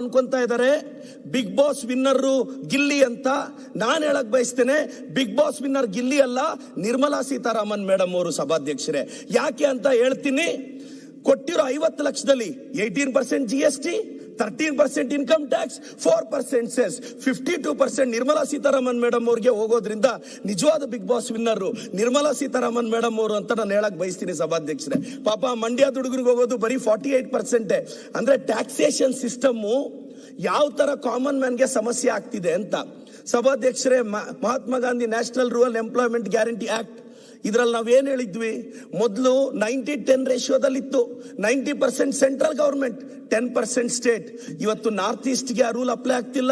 ಅನ್ಕೊಂತ ಇದ್ದಾರೆ. Big boss winner Gilli ಅಂತ ನಾನು ಹೇಳಕ್ ಬಯಸ್ತೇನೆ. ಬಿಗ್ ಬಾಸ್ ವಿನ್ನರ್ ಗಿಲ್ಲಿ ಅಲ್ಲ, ನಿರ್ಮಲಾ ಸೀತಾರಾಮನ್ ಮೇಡಮ್ ಅವರು ಸಭಾಧ್ಯಕ್ಷರೇ. ಯಾಕೆ ಅಂತ ಹೇಳ್ತೀನಿ. ಕೊಟ್ಟಿರೋ ಐವತ್ತು ಲಕ್ಷದಲ್ಲಿ eighteen percent G S T thirteen percent income tax four percent cess fifty two percent Nirmala Sitharaman madam ಅವ್ರಿಗೆ ಹೋಗೋದ್ರಿಂದ ನಿಜವಾದ Bigg Boss winner Nirmala Sitharaman madam ಅವರು ಅಂತ ನಾನು ಹೇಳಕ್ ಬಯಸ್ತೀನಿ ಸಭಾಧ್ಯಕ್ಷರೇ. ಪಾಪ ಮಂಡ್ಯದ ಹುಡುಗರಿಗೆ ಹೋಗೋದು ಬರೀ ಫಾರ್ಟಿ ಏಟ್ ಪರ್ಸೆಂಟ್ ಅಂದ್ರೆ ಟ್ಯಾಕ್ಸೇಷನ್ ಸಿಸ್ಟಮ್ ಯಾವ ತರ ಕಾಮನ್ ಮ್ಯಾನ್ಗೆ ಸಮಸ್ಯೆ ಆಗ್ತಿದೆ ಅಂತ. ಸಭಾಧ್ಯಕ್ಷರೇ, Mahatma Gandhi national rural employment guarantee act ಇದ್ರಲ್ಲಿ ನಾವೇನು ಹೇಳಿದ್ವಿ? ಮೊದಲು ninety ten ರೇಷಿಯೋದಲ್ಲಿತ್ತು ninety percent central government ten percent state. ಇವತ್ತು ನಾರ್ತ್ ಈಸ್ಟ್ಗೆ ಆ ರೂಲ್ ಅಪ್ಲೈ ಆಗ್ತಿಲ್ಲ.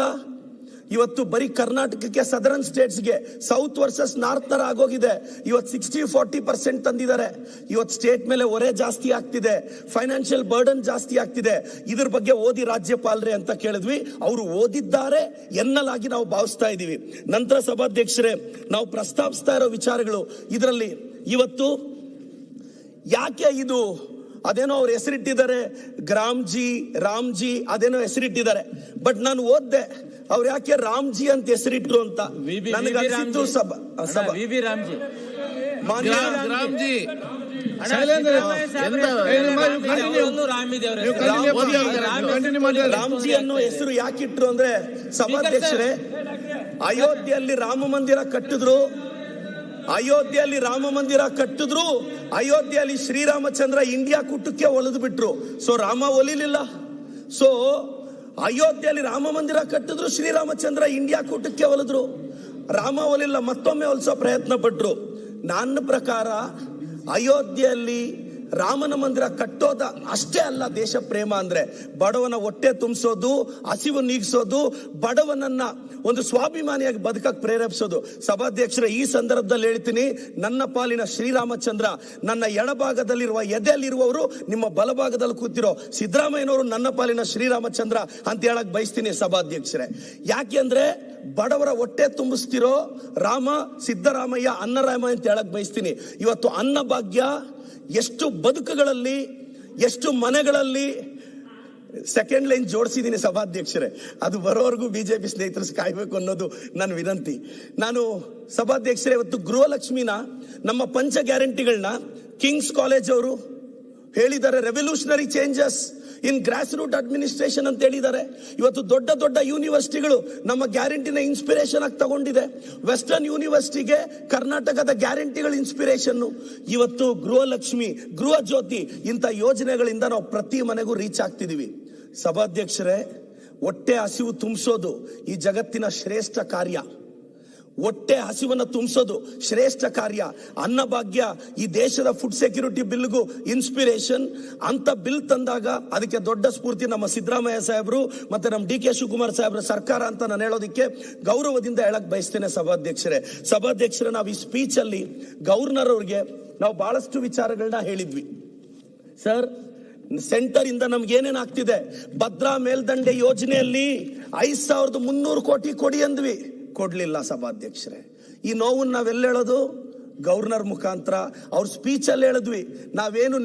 ಇವತ್ತು ಬರೀ ಕರ್ನಾಟಕಕ್ಕೆ ಸದರ್ನ್ ಸ್ಟೇಟ್ಸ್ಗೆ ಸೌತ್ ವರ್ಸಸ್ ನಾರ್ತ್ ತರ ಆಗೋಗಿದೆ. ಇವತ್ತು ಸಿಕ್ಸ್ಟಿ ಫಾರ್ಟಿ ಪರ್ಸೆಂಟ್ ತಂದಿದ್ದಾರೆ. ಇವತ್ತು ಸ್ಟೇಟ್ ಮೇಲೆ ಹೊರೆ ಜಾಸ್ತಿ ಆಗ್ತಿದೆ. ಫೈನಾನ್ಷಿಯಲ್ ಬರ್ಡನ್ ಜಾಸ್ತಿ ಆಗ್ತಿದೆ. ಇದ್ರ ಬಗ್ಗೆ ಓದಿ ರಾಜ್ಯಪಾಲರೇ ಅಂತ ಕೇಳಿದ್ವಿ. ಅವರು ಓದಿದ್ದಾರೆ ಎನ್ನಲಾಗಿ ನಾವು ಭಾವಿಸ್ತಾ ಇದೀವಿ ನಂತರ ಸಭಾಧ್ಯಕ್ಷರೇ, ನಾವು ಪ್ರಸ್ತಾಪಿಸ್ತಾ ಇರೋ ವಿಚಾರಗಳು. ಇದರಲ್ಲಿ ಇವತ್ತು ಯಾಕೆ ಇದು ಅದೇನೋ ಅವ್ರು ಹೆಸರಿಟ್ಟಿದ್ದಾರೆ. ಗ್ರಾಮ್ಜಿ ರಾಮ್ಜಿ ಅದೇನೋ ಹೆಸರಿಟ್ಟಿದ್ದಾರೆ. ಬಟ್ ನಾನು ಓದ್ದೆ ಅವ್ರ ಯಾಕೆ ರಾಮ್ಜಿ ಅಂತ ಹೆಸರಿಟ್ರು ಅಂತ? ನನಗನ್ಸಿತ್ತು. ಸಭಾ ವಿ ವಿ ರಾಮ್ಜಿ. ಮಾನ್ಯ ರಾಮ್ಜಿ. ರಾಮ್ಜಿ. ಅನ್ನೋ ಹೆಸರು ಯಾಕಿಟ್ರು ಅಂದ್ರೆ ಸಭಾಧ್ಯಕ್ಷರೇ ಅಯೋಧ್ಯೆಯಲ್ಲಿ ರಾಮ ಮಂದಿರ ಕಟ್ಟಿದ್ರು. ಅಯೋಧ್ಯೆಯಲ್ಲಿ ರಾಮ ಮಂದಿರ ಕಟ್ಟಿದ್ರು, ಅಯೋಧ್ಯೆಯಲ್ಲಿ ಶ್ರೀರಾಮಚಂದ್ರ ಇಂಡಿಯಾ ಕೂಟಕ್ಕೆ ಒಲಿದು ಬಿಟ್ರು. ಸೊ ರಾಮ ಒಲಿಲಿಲ್ಲ. ಸೊ ಅಯೋಧ್ಯೆಯಲ್ಲಿ ರಾಮ ಮಂದಿರ ಕಟ್ಟಿದ್ರು, ಶ್ರೀರಾಮಚಂದ್ರ ಇಂಡಿಯಾ ಕೂಟಕ್ಕೆ ಒಲಿದ್ರು. ರಾಮ ಒಲಿಲ್ಲ, ಮತ್ತೊಮ್ಮೆ ಒಲಿಸೋ ಪ್ರಯತ್ನ ಪಟ್ರು. ನನ್ನ ಪ್ರಕಾರ, ಅಯೋಧ್ಯೆಯಲ್ಲಿ ರಾಮನ ಮಂದಿರ ಕಟ್ಟೋದ ಅಷ್ಟೇ ಅಲ್ಲ ದೇಶ ಪ್ರೇಮ ಅಂದ್ರೆ. ಬಡವನ ಹೊಟ್ಟೆ ತುಂಬಿಸೋದು, ಹಸಿವು ನೀಗಿಸೋದು, ಬಡವನನ್ನ ಒಂದು ಸ್ವಾಭಿಮಾನಿಯಾಗಿ ಬದುಕಕ್ಕೆ ಪ್ರೇರೇಪಿಸೋದು. ಸಭಾಧ್ಯಕ್ಷರ, ಈ ಸಂದರ್ಭದಲ್ಲಿ ಹೇಳ್ತೀನಿ, ನನ್ನ ಪಾಲಿನ ಶ್ರೀರಾಮಚಂದ್ರ, ನನ್ನ ಎಡಭಾಗದಲ್ಲಿರುವ, ಎದೆಯಲ್ಲಿರುವವರು ನಿಮ್ಮ ಬಲಭಾಗದಲ್ಲಿ ಕೂತಿರೋ ಸಿದ್ದರಾಮಯ್ಯನವರು ನನ್ನ ಪಾಲಿನ ಶ್ರೀರಾಮಚಂದ್ರ ಅಂತ ಹೇಳಕ್ ಬಯಸ್ತೀನಿ ಸಭಾಧ್ಯಕ್ಷರೇ. ಯಾಕೆಂದ್ರೆ ಬಡವರ ಹೊಟ್ಟೆ ತುಂಬಿಸ್ತಿರೋ ರಾಮ, ಸಿದ್ದರಾಮಯ್ಯ ಅನ್ನರಾಮ ಅಂತ ಹೇಳಕ್ ಬಯಸ್ತೀನಿ. ಇವತ್ತು ಅನ್ನ ಭಾಗ್ಯ ಎಷ್ಟು ಬದುಕುಗಳಲ್ಲಿ, ಎಷ್ಟು ಮನೆಗಳಲ್ಲಿ ಸೆಕೆಂಡ್ ಲೈನ್ ಜೋಡಿಸಿದ್ದೀನಿ ಸಭಾಧ್ಯಕ್ಷರೇ. ಅದು ಬರೋವರೆಗೂ ಬಿಜೆಪಿ ಸ್ನೇಹಿತರು ಕಾಯ್ಬೇಕು ಅನ್ನೋದು ನನ್ನ ವಿನಂತಿ. ನಾನು ಸಭಾಧ್ಯಕ್ಷರೇ, ಇವತ್ತು ಗೃಹಲಕ್ಷ್ಮಿನ, ನಮ್ಮ ಪಂಚ ಗ್ಯಾರಂಟಿಗಳನ್ನ ಕಿಂಗ್ಸ್ ಕಾಲೇಜ್ ಅವರು ಹೇಳಿದ್ದಾರೆ. Revolutionary changes. In grass root administration ಅಂತ ಹೇಳಿದ್ದಾರೆ. ಇವತ್ತು ದೊಡ್ಡ ದೊಡ್ಡ ಯೂನಿವರ್ಸಿಟಿಗಳು ನಮ್ಮ ಗ್ಯಾರಂಟಿನ ಇನ್ಸ್ಪಿರೇಷನ್ ಆಗಿ ತಗೊಂಡಿದೆ. ವೆಸ್ಟರ್ನ್ ಯೂನಿವರ್ಸಿಟಿಗೆ ಕರ್ನಾಟಕದ ಗ್ಯಾರಂಟಿಗಳ ಇನ್ಸ್ಪಿರೇಷನ್ ಇವತ್ತು ಗೃಹಲಕ್ಷ್ಮಿ ಗೃಹ ಜ್ಯೋತಿ ಇಂಥ ಯೋಜನೆಗಳಿಂದ ನಾವು ಪ್ರತಿ ಮನೆಗೂ ರೀಚ್ ಆಗ್ತಿದೀವಿ. ಸಭಾಧ್ಯಕ್ಷರೇ, ಹೊಟ್ಟೆ ಹಸಿವು ತುಂಬಿಸೋದು ಈ ಜಗತ್ತಿನ ಶ್ರೇಷ್ಠ ಕಾರ್ಯ. ಹೊಟ್ಟೆ ಹಸಿವನ್ನು ತುಂಬಿಸೋದು ಶ್ರೇಷ್ಠ ಕಾರ್ಯ. ಅನ್ನಭಾಗ್ಯ ಈ ದೇಶದ ಫುಡ್ ಸೆಕ್ಯೂರಿಟಿ ಬಿಲ್ಗೂ ಇನ್ಸ್ಪಿರೇಷನ್ ಅಂತ ಬಿಲ್ ತಂದಾಗ ಅದಕ್ಕೆ ದೊಡ್ಡ ಸ್ಫೂರ್ತಿ ನಮ್ಮ ಸಿದ್ದರಾಮಯ್ಯ ಸಾಹೇಬರು ಮತ್ತೆ ನಮ್ಮ ಡಿ ಕೆ ಶಿವಕುಮಾರ್ ಸಾಹೇಬ್ರ ಸರ್ಕಾರ ಅಂತ ನಾನು ಹೇಳೋದಕ್ಕೆ ಗೌರವದಿಂದ ಹೇಳಕ್ ಬಯಸ್ತೇನೆ ಸಭಾಧ್ಯಕ್ಷರೇ. ಸಭಾಧ್ಯಕ್ಷರೇ, ನಾವು ಈ ಸ್ಪೀಚ್ ಅಲ್ಲಿ ಗವರ್ನರ್ ಅವ್ರಿಗೆ ನಾವು ಬಹಳಷ್ಟು ವಿಚಾರಗಳನ್ನ ಹೇಳಿದ್ವಿ. ಸರ್ ಸೆಂಟರ್ ಇಂದ ನಮ್ಗೆ ಏನೇನು ಆಗ್ತಿದೆ? ಭದ್ರಾ ಮೇಲ್ದಂಡೆ ಯೋಜನೆಯಲ್ಲಿ ಐದ್ ಸಾವಿರದ ಮುನ್ನೂರು ಕೋಟಿ ಕೊಡಿ ಅಂದ್ವಿ. ಕೊಡ್ಲಿಲ್ಲ ಸಭಾಧ್ಯಕ್ಷರೇ. ಈ ನೋವನ್ನ ನಾವೆಲ್ಲ ಹೇಳೋದು ಗವರ್ನರ್ ಮುಖಾಂತರ ಅವ್ರ ಸ್ಪೀಚ್ ಅಲ್ಲಿ ಹೇಳಿದ್ವಿ. ನಾವೇನು